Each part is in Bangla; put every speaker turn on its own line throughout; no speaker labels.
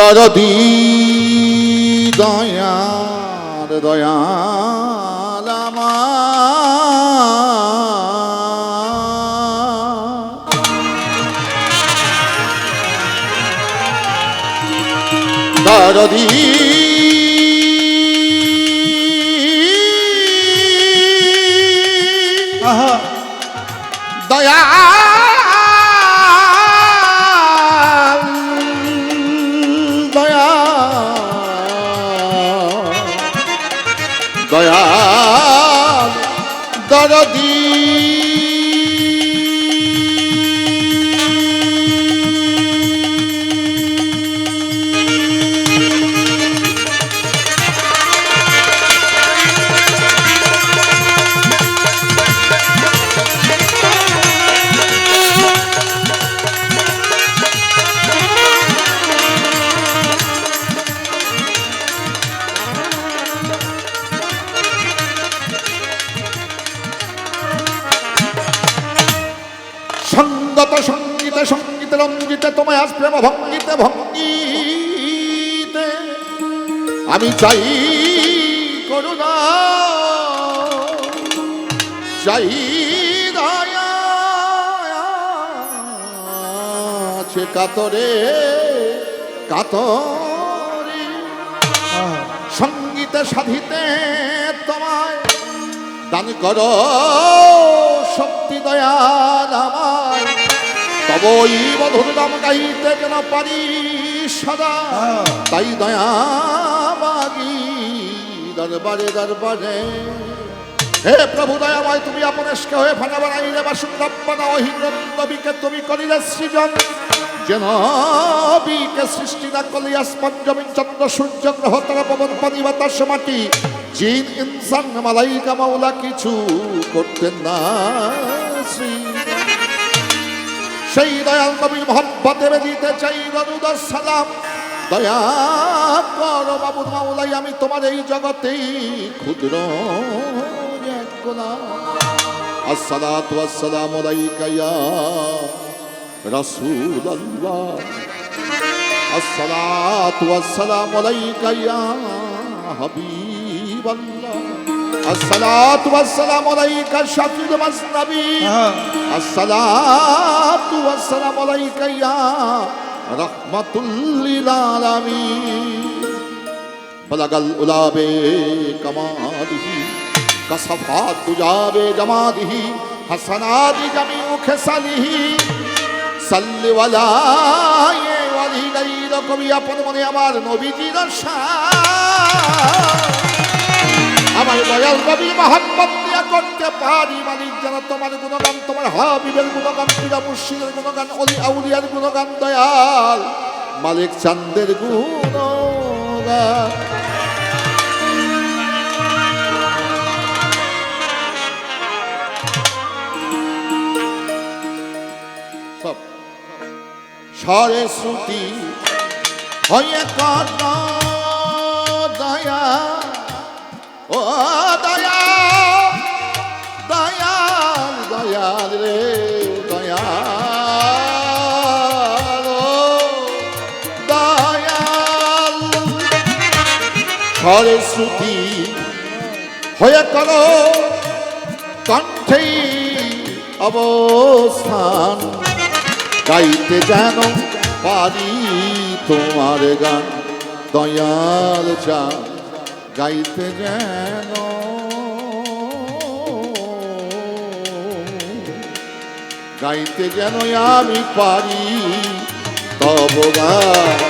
দরদি দয়ার দয়াল দরদি দরদি তোমায় আজ প্রেম ভঙ্গিতে ভঙ্গিতে আমি চাই করুণা চাই আছে কাতরে কাতরে। সঙ্গীতে সাধিতে তোমায় দান কর শক্তি দয়াল আমার। তবই মধুর নাম গাইতে যেন পারি সদা। তাই দয়া মাগি, দরবারে দরবারে। হে প্রভু দয়াময়, তুমি আপনেশকে হয়ে ফানা বানাইলে বা সুন্দরপনা অহিন্দ্রবিকে তুমি করিলে সৃজন। যেন বিকে সৃষ্টি না কলিয়া স্পঞ্জমিন চন্দ্র, সূর্য, গ্রহ, তারা পবন, পানি, বাতাস, মাটি, জিন, ইনসান, মালাইকা, মাওলা, কিছু করতেন না শ্রী সেই দয়াল নবীর মহব্বতে দিতে চাই রনুদার সালাম। দয়া কর বাবুর মাওলাই, আমি তোমার এই জগতেই ক্ষুদ্র এক গোলাম। আসসালাতু ওয়াসসালামু আলাইকা ইয়া আসসালাতু ওয়াসসালামু আলাইকা শাফিউল মাসনাবী
আহা
الصلاة والسلام عليك يا رحمة للعالمين بلغ الأولى بكماله كصفات دجى بجماله حسنات جميع خصاله صل ولا ওয়ালি নাই রকমই আপন মনে আমার নবীজির শান আমার দয়াল দিয়া করতে পারি মালিক, যেন তোমার গুণগান তোমার গুণগান মুর্শিদের গুণগান, অলি আউলিয়ার গুণগান, দয়াল মালিক চান্দের গুণগান। স্বরে শ্রুতি, হয়ে কর স্বরে শ্রুতি হয়ে করো কণ্ঠে অবস্থান। গাইতে যেন পারি তোমার গান, দয়াল চা গাইতে যেন গাইতে যেন আমি পারি, তব গান।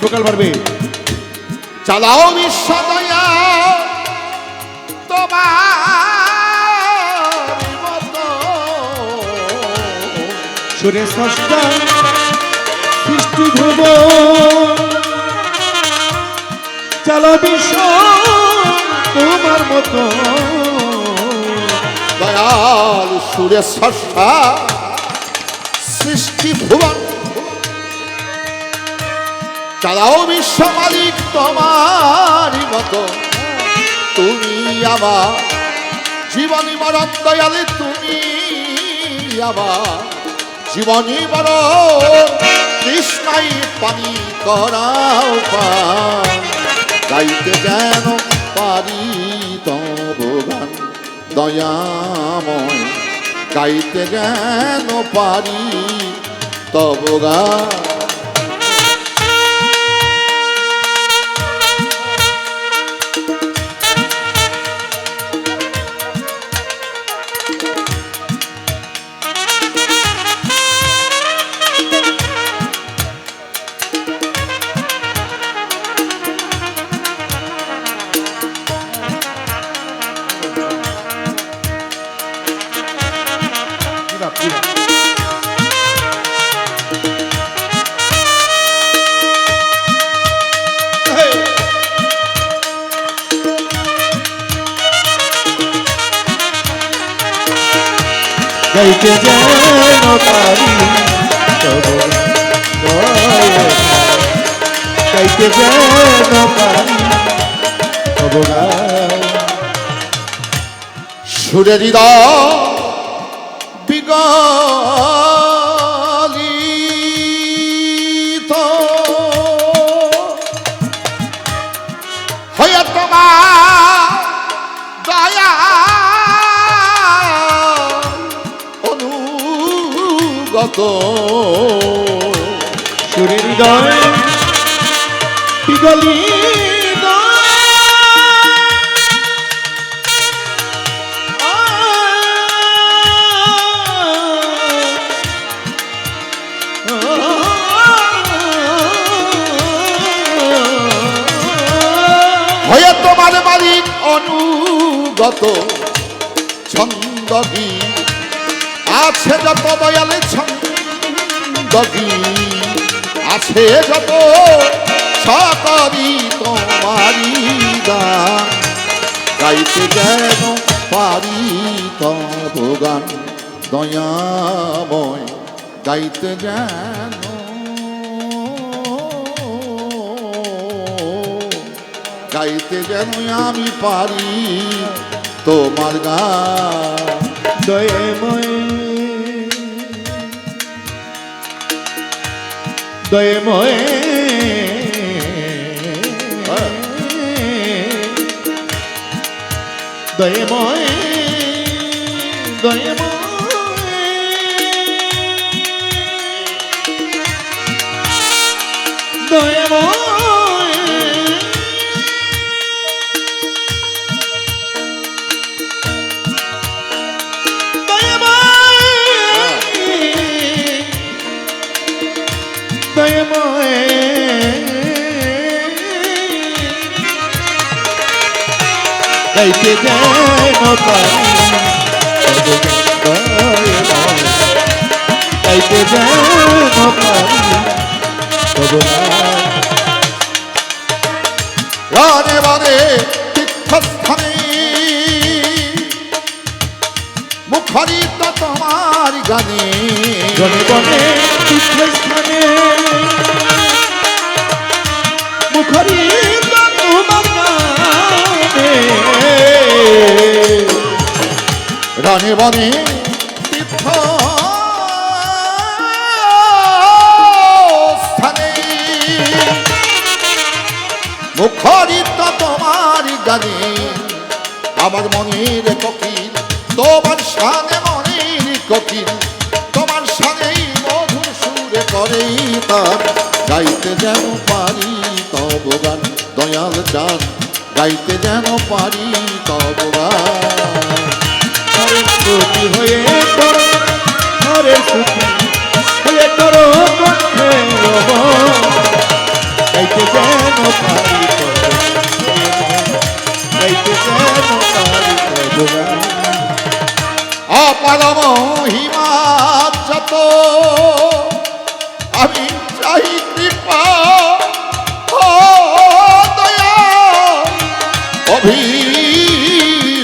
ভোকাল পারবে।
চালাও বিশ্ব দয়া, তোমার
সুরে স্রষ্টা সৃষ্টি ধ্রুব। চালা বিশ্ব তোমার মতো।
দয়াল সুরে সষ্টা সৃষ্টি ভুবন চালাও বিশ্ব মালিক তোমারই মতো। তুমি আমার জীবনী মরণ দয়ালে তুমি আমার জীবনী মরণ কৃষ্ণাই পানি করাও গাইতে যেন পারি তব দয়াময়। গাইতে যেন পারি তব গান
গাইতে যেন পারি। যাইতে যেন পারি।
সুরে হৃদয় অনুগত
সুরের হৃদয় পিগলিত
হয়ে তোমার মালিক অনুগত ছন্দগী আছে যত দয়ালে ছন্দগী আছে যত সকরি তোমারি গান গাইতে যেন পারি তব গান, দয়াময় গাইতে যেন। গাইতে যেন আমি পারি তোমার গান।
দয়ময় দয়ময় দয়ময় দয়ময় গাইতে যেন পারি গাইতে যেন পারি তব
রানে বানে তীর্থস্থানে মুখরিত তোমার গানে।
জনে বনে তীর্থস্থানে। মুখরি তোমার নামে
মুখরিত তোমার গানে। আমার মনের কোকিল, তোমার সানে মনের কোকিল। তোমার সানেই মধুর সুরে করেই তার। গাইতে যেন পারি। গান দয়াল চান গাইতে যেন পারি
সুখী হয়ে হরে সুখী হয়ে গাইতে যেন পারি গাইতে যেন পারি
যত যত আমি চাই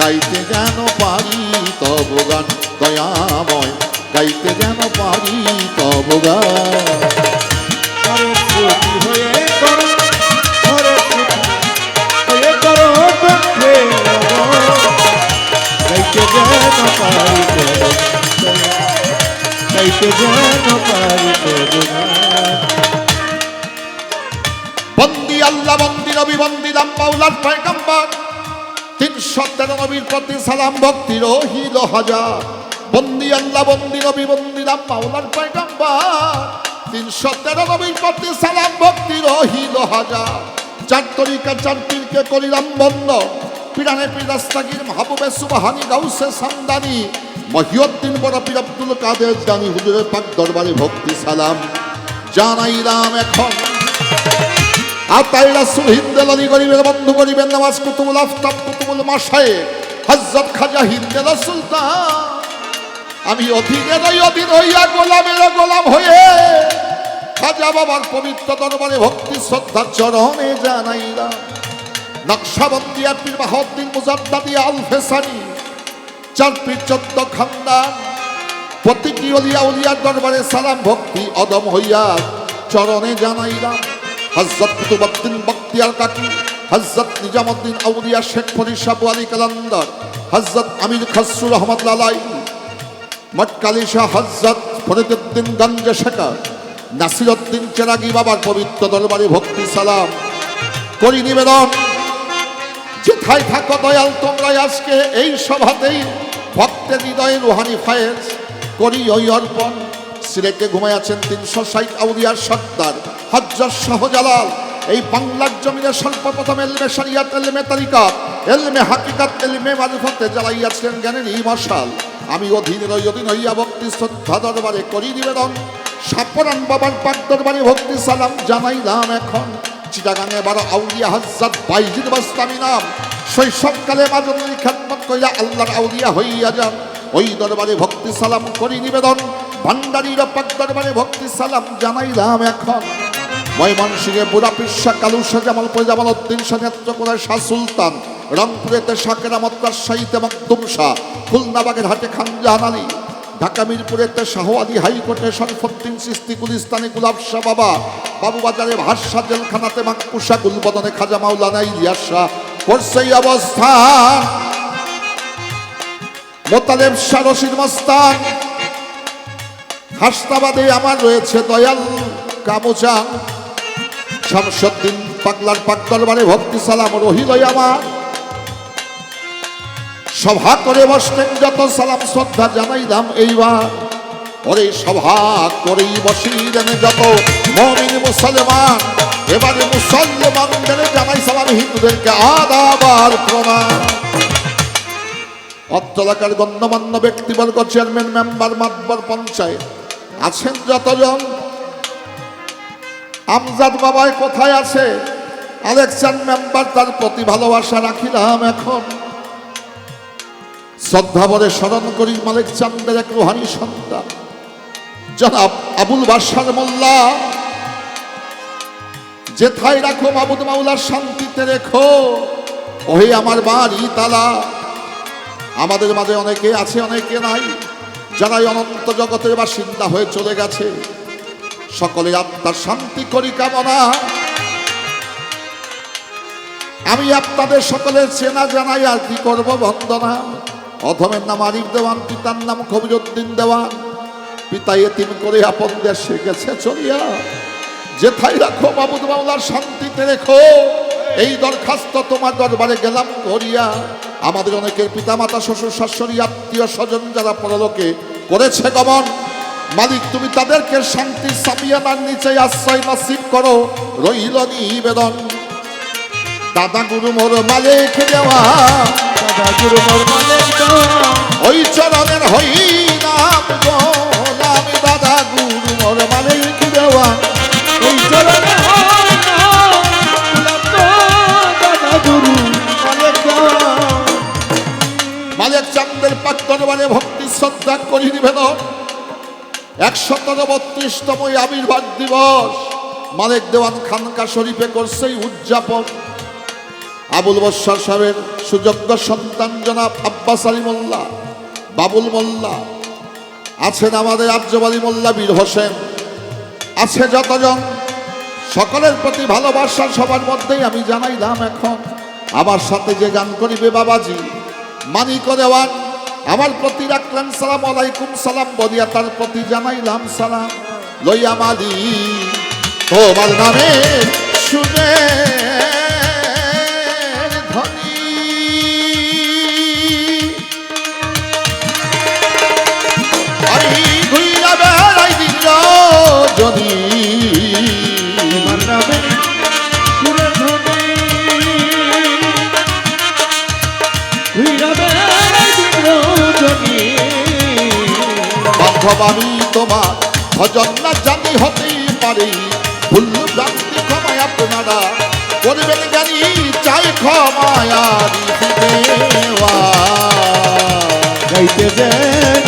গাইতে যেন পারি তব গান দয়াময়। গাইতে যেন পারি তব গান।
সরস্বতী হয়ে করো সরস্বতী করো কণ্ঠে গাইতে যেন পারি গাইতে যেন পারি
বন্দি আল্লাহ বন্দি নবী বন্দি দাম মাওলার পয়গম্বর। তেরো নবীর প্রতি সালাম, ভক্তি রহিল হাজার। বন্দি আল্লাহ, বন্দি নবী, বন্দি দাম মাওলার পয়গম্বর। তিনশো তেরো নবীর প্রতি সালাম, ভক্তি রহিল হাজার। চার তরিকা চার পীরকে করিলাম বন্ধ। পিরানে পিরাস্তাগির মাহবুবে সুবাহানি গাউসে সামদানি। মহিউদ্দিন বড় পীর আব্দুল কাদের জানি, হুজুরের পাক দরবারে ভক্তি সালাম। জানাইলাম এখন। আর তাই রাসুল হিন্দেলানি গরিবের বন্ধু গরিবের নামাজ কুতুবুল আফতাব কুতুবুল মাসায়ে হজরত খাজা হিন্দেলা সুলতান। আমি অধীনের অধীন হইয়া গোলামের গোলাম হয়ে খাজা বাবার পবিত্র দরবারে ভক্তি শ্রদ্ধা চরণে জানাইলাম। নকশাবন্দি আর পীর বাহাউদ্দিন মুজাদ্দাদি আল ফেসানি চার পীর চোদ্দ খানদান। প্রতিটি অলিয়া উলিয়ার দরবারে সালাম, ভক্তি, অদম হইয়া চরণে জানাইলাম। হজরত কুতুবুদ্দিন বক্তিয়ার কাকি হজরত নিজামুদ্দিন আউলিয়া শেখ ফরিদ সাবু আলী কালান্দর হজরত আমির খসরু রহমত লালাই, মটকালি শাহ হজরত ফরিদুদ্দিন গঞ্জ শেখা নাসিরুদ্দিন চেরাগি বাবার পবিত্র দরবারে ভক্তি সালাম। করি নিবেদন, যেথায় থাকো দয়াল তোমরা আজকে এই সভাতেই ভক্তের হৃদয়ে রুহানি ফায়েজ, করি ওই অর্পণ। সিলেটে ঘুমায় আছেন তিনশো ষাট আউলিয়ার সর্দার। হজ্জর শাহজালাল, এই বাংলার জমিনে সর্বপ্রথম এলমে শরিয়াত, এলমে তারিকাত এলমে হাকিকাত, এলমে মারুফতে জ্বালাইয়াছিলেন জ্ঞানের এই মশাল আমি অধীনের ওই অধীন হইয়া ভক্তি শ্রদ্ধা দরবারে করি নিবেদন। সাপরান বাবার পাক দরবারে ভক্তি সালাম জানাইলাম এখন। চিটাগাঙে বারো আউলিয়া হজরত বাইজিদ বাস্তামি নাম। শৈশবকালে মাজনের খেদমত কইরা আল্লাহর আউলিয়া হইয়া যান। ওই দরবারে ভক্তি সালাম করি নিবেদন। ভান্ডারির পাক দরবারে ভক্তি সালাম জানাইলাম এখন। ময়মনসিংহে বুড়া পিসা কালুসা জামাল জামাল উদ্দিন শাহ নেত্রকোনায় শাহ সুলতান, রংপুরেতে শাকেরামত রাজশাহীতে মকদুম শাহ, খুলনাবাগের হাটে খান জাহান আলী ঢাকা মিরপুরেতে শাহ আলী হাইকোর্টে শরফুদ্দিন সিস্তি গুলিস্তানি গুলাব শাহ বাবা, বাবুবাজারে ভাষা জেলখানাতে মাকুসা গুলবদনে খাজা মাওলানা ইলিয়াস শাহ করছে অবস্থান। মোতালেব শাহ রশিদ মস্তান, হাসনাবাদে আমার রয়েছে দয়াল কামুচান শামসুদ্দিন পাগলার পাক দরবারে ভক্তি সালাম রহিল আমার। সভা করে বসলেন যত সালাম শ্রদ্ধা জানাইলাম এইবার। ওরে সভা করেই বসিলেন যত মমিন মুসলমান। এবারে মুসলমানদের জানাই সালাম, হিন্দুদেরকে আদাবার প্রণাম। অত্র এলাকার গণ্যমান্য ব্যক্তিবর্গ, চেয়ারম্যান, মেম্বার মাতবর পঞ্চায়েত আছেন যতজন। আমজাদ বাবাই কোথায় আছে? আলেকশন মেম্বার তার প্রতি ভালোবাসা রাখিলাম এখন। শ্রদ্ধাভরে স্মরণ করি মালিক চান্দের এক রুহানি সন্তান। জনাব আবুল বাসার মোল্লা, যেথায় রাখো মাবুদ মাওলার শান্তিতে রেখো। ওহে আমার বাড়ি তালা, আমাদের মাঝে অনেকে আছে, অনেকে নাই। যারা এই অনন্ত জগতের বাসিন্দা হয়ে চলে গেছে। সকলে আত্মার শান্তি করি কামনা। আমি আপনাদের সকলের চেনা জানাই আর কি করব বন্দনা। অধমের নাম আরিফ দেওয়ান, পিতার নাম কবিরুদ্দিন দেওয়ান। পিতা এতিম করে আপন দেশে গেছে চলিয়া। যেথায় রাখো বাবুদ মাওলার শান্তিতে রেখো। এই দরখাস্ত তোমার দরবারে গেলাম ধরিয়া আমাদের অনেকের পিতামাতা, শ্বশুর শাশুড়ি, আত্মীয় স্বজন যারা পরলোকে করেছে গমন। মালিক তুমি তাদেরকে শান্তি সামিয়ানার নিচে আশ্রয় নসিব করো। রইল নিবেদন। দাদা গুরু মোর মালিক দেওয়া।
দাদা গুরু মোর মালিক দেওয়া।
ওই চরণের হই নাম গোলাম দাদা গুরু মোর মালিক দেওয়া।
ওই চরণে না দাদা গুরু মালিক দেওয়া।
মালিক চান্দের পাক দরবারে ভক্তি শ্রদ্ধা করি নিবেদন। একশত বত্রিশতম আবির্ভাব দিবস। মালিক দেওয়ান খানকা শরীফে করছে উদযাপন। আবুল বসার সাহেবের সুযোগ্য সন্তান জনাব আব্বাস আলী মোল্লা, বাবুল মোল্লা, আছেন আমাদের আব্জব আলী মোল্লা বীর হোসেন। আছে যতজন, সকলের প্রতি ভালোবাসা সবার মধ্যেই আমি জানাইলাম এখন। আমার সাথে যে গান করিবে বাবাজি মানিক দেওয়ান আমার প্রতি রাখলেন সালাম আলাইকুম সালাম, বলিয়া তার প্রতি জানাইলাম সালাম। লইয়া মালি, তোমার নামে ক্ষমায়ার দেওয়া।
যাইতে যেন